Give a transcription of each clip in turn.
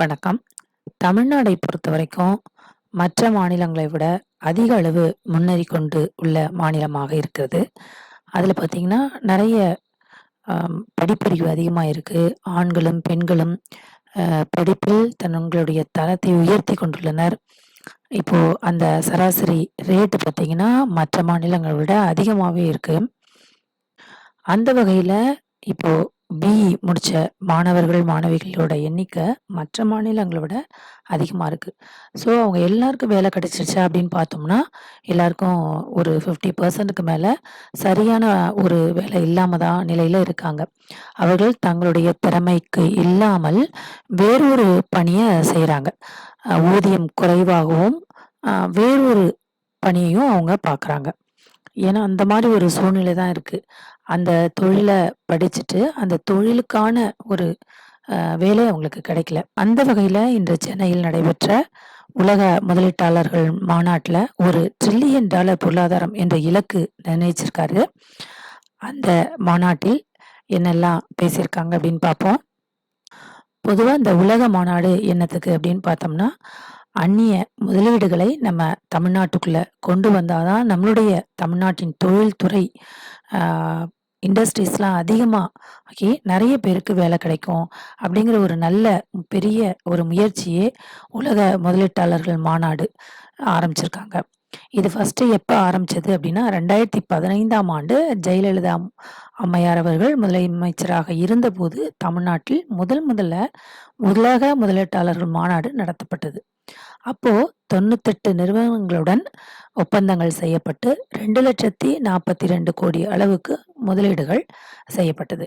வணக்கம். தமிழ்நாடை பொறுத்த வரைக்கும் மற்ற மாநிலங்களை விட அதிக அளவு முன்னேறி கொண்டு உள்ள மாநிலமாக இருக்கிறது. அதில் பார்த்தீங்கன்னா, நிறைய படிப்பறிவு அதிகமாக இருக்கு. ஆண்களும், பெண்களும் படிப்பில் தங்களுடைய தரத்தை உயர்த்தி கொண்டுள்ளனர். இப்போது அந்த சராசரி ரேட்டு பார்த்தீங்கன்னா, மற்ற மாநிலங்களை விட அதிகமாகவே இருக்குது அந்த வகையில் இப்போது பிஇ முடித்த மாணவர்கள், மாணவிகளோட எண்ணிக்கை மற்ற மாநிலங்களை விட அதிகமாக இருக்குது ஸோ அவங்க எல்லாருக்கும் வேலை கிடைச்சிருச்சா அப்படின்னு பார்த்தோம்னா, எல்லாருக்கும் ஒரு ஃபிஃப்டி பர்சன்ட்டுக்கு மேலே சரியான ஒரு வேலை இல்லாமல் தான் நிலையில் இருக்காங்க. அவர்கள் தங்களுடைய திறமைக்கு இல்லாமல் வேறொரு பணியை செய்கிறாங்க ஊதியம் குறைவாகவும், வேறொரு பணியையும் அவங்க பார்க்குறாங்க. ஏன்னா, அந்த மாதிரி ஒரு சூழ்நிலை தான் இருக்கு. அந்த தொழில படிச்சுட்டு, அந்த தொழிலுக்கான ஒரு அ வேலை அவங்களுக்கு கிடைக்கல. அந்த வகையில இன்று சென்னையில் நடைபெற்ற உலக முதலீட்டாளர்கள் மாநாட்ல ஒரு ட்ரில்லியன் டாலர் பொருளாதாரம் என்ற இலக்கு நிர்ணயிச்சிருக்காரு. அந்த மாநாட்டில் என்னெல்லாம் பேசியிருக்காங்க அப்படின்னு பார்ப்போம். பொதுவா இந்த உலக மாநாடு என்னத்துக்கு அப்படின்னு பார்த்தோம்னா, அந்நிய முதலீடுகளை நம்ம தமிழ்நாட்டுக்குள்ள கொண்டு வந்தாதான் நம்மளுடைய தமிழ்நாட்டின் தொழில்துறை இண்டஸ்ட்ரீஸ்லாம் அதிகமாக ஆகி நிறைய பேருக்கு வேலை கிடைக்கும். அப்படிங்கிற ஒரு நல்ல பெரிய ஒரு முயற்சியே உலக முதலீட்டாளர்கள் மாநாடு ஆரம்பிச்சிருக்காங்க. இது ஃபஸ்ட்டு எப்போ ஆரம்பிச்சது அப்படின்னா, 2015ஆம் ஆண்டு ஜெயலலிதா அம்மையார் அவர்கள் முதலமைச்சராக இருந்தபோது தமிழ்நாட்டில் முதல் முதல்ல உலக முதலீட்டாளர்கள் மாநாடு நடத்தப்பட்டது. அப்போ 98 நிறுவனங்களுடன் ஒப்பந்தங்கள் செய்யப்பட்டு 2,42,00,00,000 அளவுக்கு முதலீடுகள் செய்யப்பட்டது.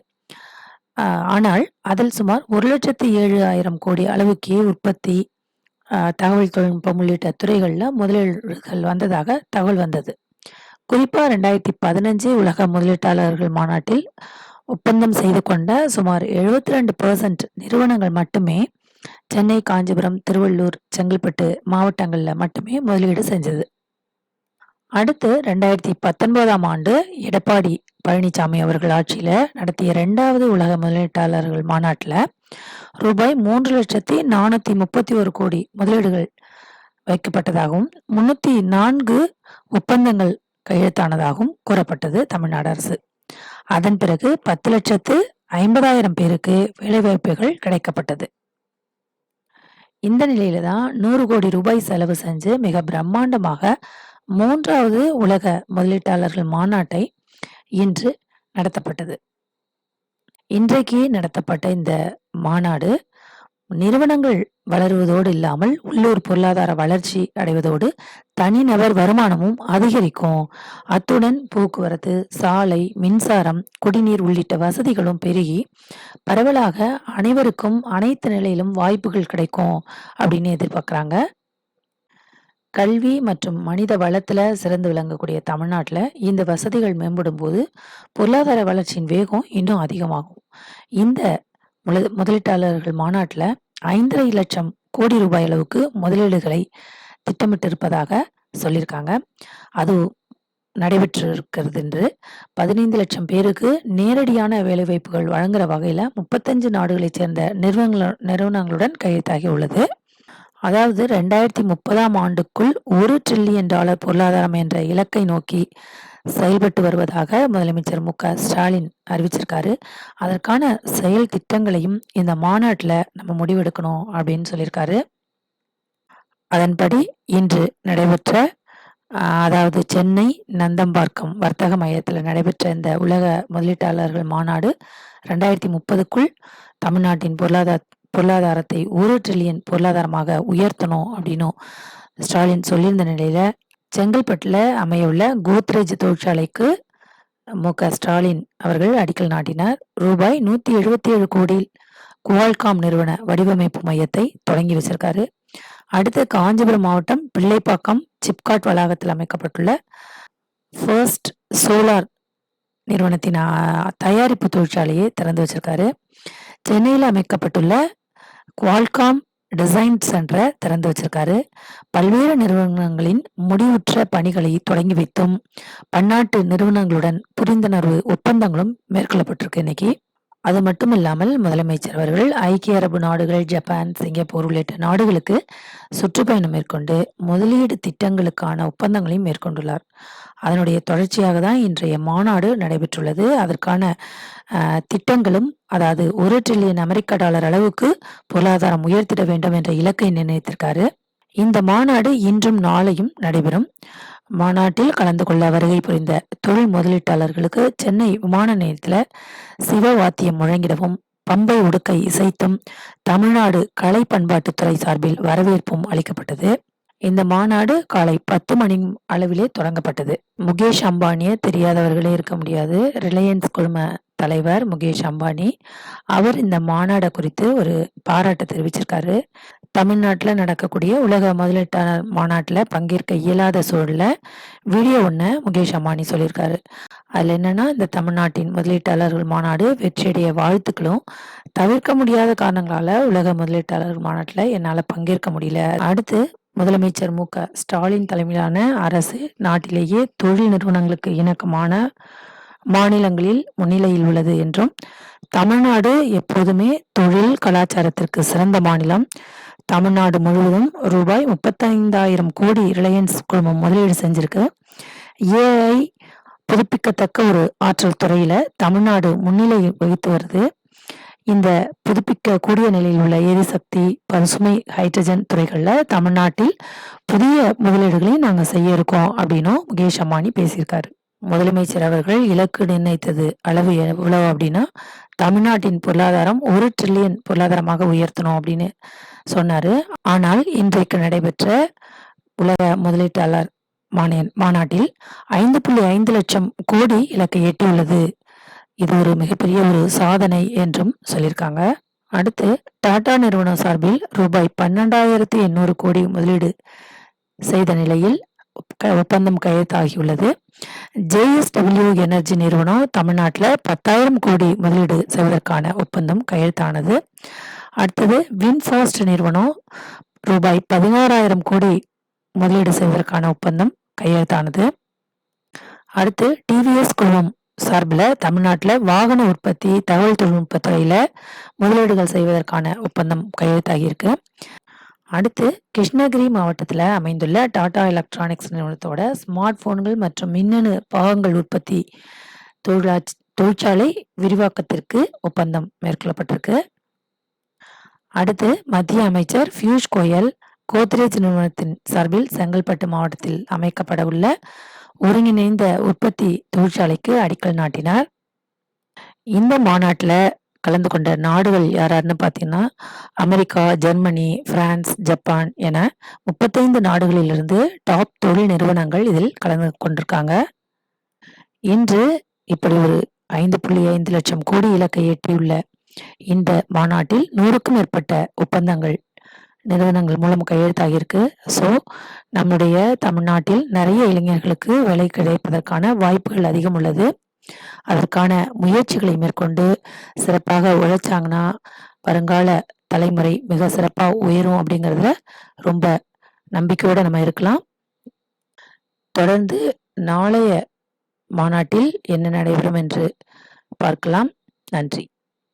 ஆனால் அதில் சுமார் 1,07,000 அளவுக்கே உற்பத்தி, தகவல் தொழில்நுட்பம் உள்ளிட்ட துறைகளில் முதலீடுகள் வந்ததாக தகவல் வந்தது. குறிப்பாக ரெண்டாயிரத்தி பதினஞ்சு உலக முதலீட்டாளர்கள் மாநாட்டில் ஒப்பந்தம் செய்து கொண்ட சுமார் 72% நிறுவனங்கள் மட்டுமே சென்னை, காஞ்சிபுரம், திருவள்ளூர், செங்கல்பட்டு மாவட்டங்கள்ல மட்டுமே முதலீடு செஞ்சது. அடுத்து 2019ஆம் ஆண்டு எடப்பாடி பழனிசாமி அவர்கள் ஆட்சியில நடத்திய ரெண்டாவது உலக முதலீட்டாளர்கள் மாநாட்டில் ரூபாய் 3,431,00,00,000 முதலீடுகள் வைக்கப்பட்டதாகவும், 304 ஒப்பந்தங்கள் கையெழுத்தானதாகவும் கூறப்பட்டது தமிழ்நாடு அரசு. அதன் பிறகு 10,50,000 பேருக்கு வேலைவாய்ப்புகள் கிடைக்கப்பட்டது. இந்த நிலையில தான் ரூ. 100,00,00,000 செலவு செஞ்சு மிக பிரம்மாண்டமாக மூன்றாவது உலக முதலீட்டாளர்கள் மாநாட்டை இன்று நடத்தப்பட்டது. இன்றைக்கு நடத்தப்பட்ட இந்த மாநாடு நிறுவனங்கள் வளருவதோடு இல்லாமல், உள்ளூர் பொருளாதார வளர்ச்சி அடைவதோடு தனிநபர் வருமானமும் அதிகரிக்கும். அத்துடன் போக்குவரத்து, சாலை, மின்சாரம், குடிநீர் உள்ளிட்ட வசதிகளும் பெருகி, பரவலாக அனைவருக்கும் அனைத்து நிலையிலும் வாய்ப்புகள் கிடைக்கும் அப்படின்னு எதிர்பார்க்குறாங்க. கல்வி மற்றும் மனித வளத்துல சிறந்து விளங்கக்கூடிய தமிழ்நாட்டில் இந்த வசதிகள் மேம்படும் போது பொருளாதார வளர்ச்சியின் வேகம் இன்னும் அதிகமாகும். இந்த முல முதலீட்டாளர்கள் மாநாட்ல ரூ. 5,50,000 அளவுக்கு முதலீடுகளை திட்டமிட்டிருப்பதாக சொல்லியிருக்காங்க. அது நடைபெற்றிருக்கிறது என்று 15,00,000 பேருக்கு நேரடியான வேலைவாய்ப்புகள் வழங்குற வகையில் முப்பத்தஞ்சு நாடுகளைச் சேர்ந்த நிறுவனங்கள நிறுவனங்களுடன் கையெழுத்தாகி உள்ளது. அதாவது 2030ஆம் ஆண்டுக்குள் ஒரு ட்ரில்லியன் டாலர் பொருளாதாரம் என்ற இலக்கை நோக்கி செயல்பட்டு வருவதாக முதலமைச்சர் மு. க. ஸ்டாலின் அறிவிச்சிருக்காரு. அதற்கான செயல் திட்டங்களையும் இந்த மாநாட்டில் நம்ம முடிவெடுக்கணும் அப்படின்னு சொல்லியிருக்காரு. அதன்படி இன்று நடைபெற்ற அதாவது சென்னை நந்தம்பாக்கம் வர்த்தக மையத்தில் நடைபெற்ற இந்த உலக முதலீட்டாளர்கள் மாநாடு 2030க்குள் தமிழ்நாட்டின் பொருளாதார பொருளாதாரத்தை ஒரு ட்ரில்லியன் பொருளாதாரமாக உயர்த்தணும் அப்படின்னும் ஸ்டாலின் சொல்லியிருந்த நிலையில, செங்கல்பட்டில் அமையவுள்ள கோத்ரேஜ் தொழிற்சாலைக்கு மு. க. ஸ்டாலின் அவர்கள் அடிக்கல் நாட்டினார். ரூபாய் 177,00,00,000 குவால்காம் நிறுவன வடிவமைப்பு மையத்தை தொடங்கி வச்சிருக்காரு. அடுத்து காஞ்சிபுரம் மாவட்டம் பிள்ளைப்பாக்கம் சிப்காட் வளாகத்தில் அமைக்கப்பட்டுள்ள ஃபர்ஸ்ட் சோலார் நிறுவனத்தின் தயாரிப்பு தொழிற்சாலையை திறந்து வச்சிருக்காரு. சென்னையில் அமைக்கப்பட்டுள்ள குவால்காம் டிசைன் சென்டர திறந்து வச்சிருக்காரு. பல்வேறு நிறுவனங்களின் முடிவுற்ற பணிகளை தொடங்கி வைத்தும், பன்னாட்டு நிறுவனங்களுடன் புரிந்துணர்வு ஒப்பந்தங்களும் மேற்கொள்ளப்பட்டிருக்கு இன்னைக்கு. அது மட்டுமில்லாமல் முதலமைச்சர் அவர்கள் ஐக்கிய அரபு நாடுகள், ஜப்பான், சிங்கப்பூர் உள்ளிட்ட நாடுகளுக்கு சுற்றுப்பயணம் மேற்கொண்டு முதலீடு திட்டங்களுக்கான ஒப்பந்தங்களையும் மேற்கொண்டுள்ளார். அதனுடைய தொடர்ச்சியாக தான் இன்றைய மாநாடு நடைபெற்றுள்ளது. அதற்கான திட்டங்களும் அதாவது ஒரு டிரில்லியன் அமெரிக்க டாலர் அளவுக்கு பொருளாதாரம் உயர்த்திட வேண்டும் என்ற இலக்கை நிர்ணயித்திருக்காரு. இந்த மாநாடு இன்றும் நாளையும் நடைபெறும். மாநாட்டில் கலந்து கொள்ள வருகை புரிந்த தொழில் முதலீட்டாளர்களுக்கு சென்னை விமான நிலையத்தில் சிவ வாத்தியம் முழங்கிடவும், பம்பை உடுக்கை இசைத்தும் தமிழ்நாடு கலை பண்பாட்டுத்துறை சார்பில் வரவேற்பும் அளிக்கப்பட்டது. இந்த மாநாடு காலை 10 மணி அளவிலே தொடங்கப்பட்டது. முகேஷ் அம்பானிய தெரியாதவர்களே இருக்க முடியாது. ரிலையன்ஸ் குழும தலைவர் முகேஷ் அம்பானி. அவர் இந்த மாநாடை குறித்து ஒரு பாராட்ட தெரிவிச்சிருக்காரு. தமிழ்நாட்டில் நடக்கக்கூடிய உலக முதலீட்டாளர் மாநாட்டில் பங்கேற்க இயலாத சூழலில் வீடியோ ஒன்று முகேஷ் அம்பானி சொல்லியிருக்காரு. அதில் என்னன்னா, இந்த தமிழ்நாட்டின் முதலீட்டாளர்கள் மாநாடு வெற்றியடைய வாழ்த்துக்களும், தவிர்க்க முடியாத காரணங்களால் உலக முதலீட்டாளர்கள் மாநாட்டில் என்னால் பங்கேற்க முடியல. அடுத்து முதலமைச்சர் மு. க. ஸ்டாலின் தலைமையிலான அரசு நாட்டிலேயே தொழில் நிறுவனங்களுக்கு இணக்கமான மாநிலங்களில் முன்னிலையில் உள்ளது என்றும், தமிழ்நாடு எப்போதுமே தொழில், கலாச்சாரத்திற்கு சிறந்த மாநிலம். தமிழ்நாடு முழுவதும் ரூபாய் 35,000 கோடி ரிலையன்ஸ் குழுமம் முதலீடு செஞ்சிருக்கு. ஏஐ புதுப்பிக்கத்தக்க ஒரு ஆற்றல் துறையில தமிழ்நாடு முன்னிலை வகித்து வருது. இந்த புதுப்பிக்கக்கூடிய நிலையில் உள்ள எரிசக்தி, பசுமை ஹைட்ரஜன் துறைகளில் தமிழ்நாட்டில் புதிய முதலீடுகளை நாங்கள் செய்ய இருக்கோம் அப்படின்னும் முகேஷ் அம்பானி பேசியிருக்காரு. முதலமைச்சர் அவர்கள் இலக்கு நிர்ணயித்தது அளவு எவ்வளவு அப்படின்னா, தமிழ்நாட்டின் பொருளாதாரம் ஒரு ட்ரில்லியன் பொருளாதாரமாக உயர்த்தணும் அப்படின்னு சொன்னாரு. ஆனால் இன்றைக்கு நடைபெற்ற உலக முதலீட்டாளர் மானிய மாநாட்டில் 5.5 லட்சம் கோடி இலக்கை எட்டியுள்ளது. இது ஒரு மிகப்பெரிய ஒரு சாதனை என்றும் சொல்லியிருக்காங்க. அடுத்து டாடா நிறுவனம் சார்பில் ரூபாய் 12,800 கோடி முதலீடு செய்த நிலையில் ஒப்பந்தம் கையெழுத்தாகியுள்ளது. ஜேஎஸ்டபிள்யூ எனர்ஜி நிறுவனம் தமிழ்நாட்டில் பத்தாயிரம் கோடி முதலீடு செய்வதற்கான ஒப்பந்தம் கையெழுத்தானது. அடுத்தது வின்ஃபாஸ்ட் நிறுவனம் ரூபாய் 16,000 கோடி முதலீடு செய்வதற்கான ஒப்பந்தம் கையெழுத்தானது. அடுத்து டிவிஎஸ் குழுமம் சார்பில் தமிழ்நாட்டுல வாகன உற்பத்தி, தகவல் தொழில்நுட்ப துறையில முதலீடுகள் செய்வதற்கான ஒப்பந்தம் கையெழுத்தாகியிருக்கு. அடுத்து கிருஷ்ணகிரி மாவட்டத்தில் அமைந்துள்ள டாடா எலக்ட்ரானிக்ஸ் நிறுவனத்தோட ஸ்மார்ட் போன்கள் மற்றும் மின்னணு பாகங்கள் உற்பத்தி தொழிலாட்சி தொழிற்சாலை விரிவாக்கத்திற்கு ஒப்பந்தம் மேற்கொள்ளப்பட்டிருக்கு. அடுத்து மத்திய அமைச்சர் பியூஷ் கோயல் கோத்ரேஜ் நிறுவனத்தின் சார்பில் செங்கல்பட்டு மாவட்டத்தில் அமைக்கப்பட உள்ள ஒருங்கிணைந்த உற்பத்தி தொழிற்சாலைக்கு அடிக்கல் நாட்டினார். இந்த மாநாட்டில் கலந்து கொண்ட நாடுகள் யாராருன்னு பார்த்தீங்கன்னா, அமெரிக்கா, ஜெர்மனி, பிரான்ஸ், ஜப்பான் என 35 நாடுகளிலிருந்து டாப் தொழில் நிறுவனங்கள் இதில் கலந்து கொண்டிருக்காங்க. இன்று இப்படி ஒரு 5.5 லட்சம் கோடி இலக்கை எட்டியுள்ள இந்த மாநாட்டில் 100க்கும் மேற்பட்ட ஒப்பந்தங்கள் நிறுவனங்கள் மூலம் கையெழுத்தாகியிருக்கு. ஸோ நம்முடைய தமிழ்நாட்டில் நிறைய இளைஞர்களுக்கு வேலை கிடைப்பதற்கான வாய்ப்புகள் அதிகம் உள்ளது. அதற்கான முயற்சிகளை மேற்கொண்டு சிறப்பாக உழைச்சாங்கன்னா, வருங்கால தலைமுறை மிக சிறப்பா உயரும் அப்படிங்கிறதுல ரொம்ப நம்பிக்கையோட நம்ம இருக்கலாம். தொடர்ந்து நாளைய மாநாட்டில் என்ன நடைபெறும் என்று பார்க்கலாம். நன்றி.